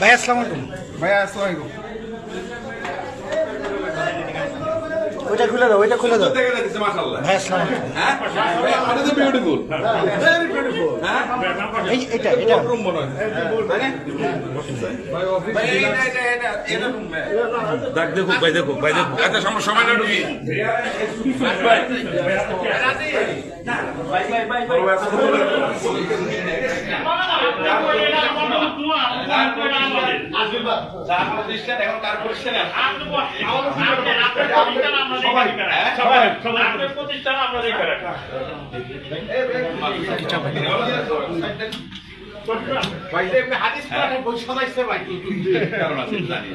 ভাই আসসালামু আলাইকুম। ভাইয়া আসসালামু আলাইকুম। ওইটা খুলে দাও ওইটা খুলে দাও। দেখে ভাই আসসালামু আলাইকুম। হ্যাঁ? ভাই এটা তো বিউটিফুল ভেরি বিউটিফুল এই এটা এটা রুম মনে? ভাই দেখ ভাই দেখুক ভাই দেখুক। এত সময় সময় না ঢুকি প্রতিষ্ঠান এখন কার প্রতিষ্ঠান ভাই হাদিস কোরআনে বই শোনাইছে ভাই কারণ আছে জানি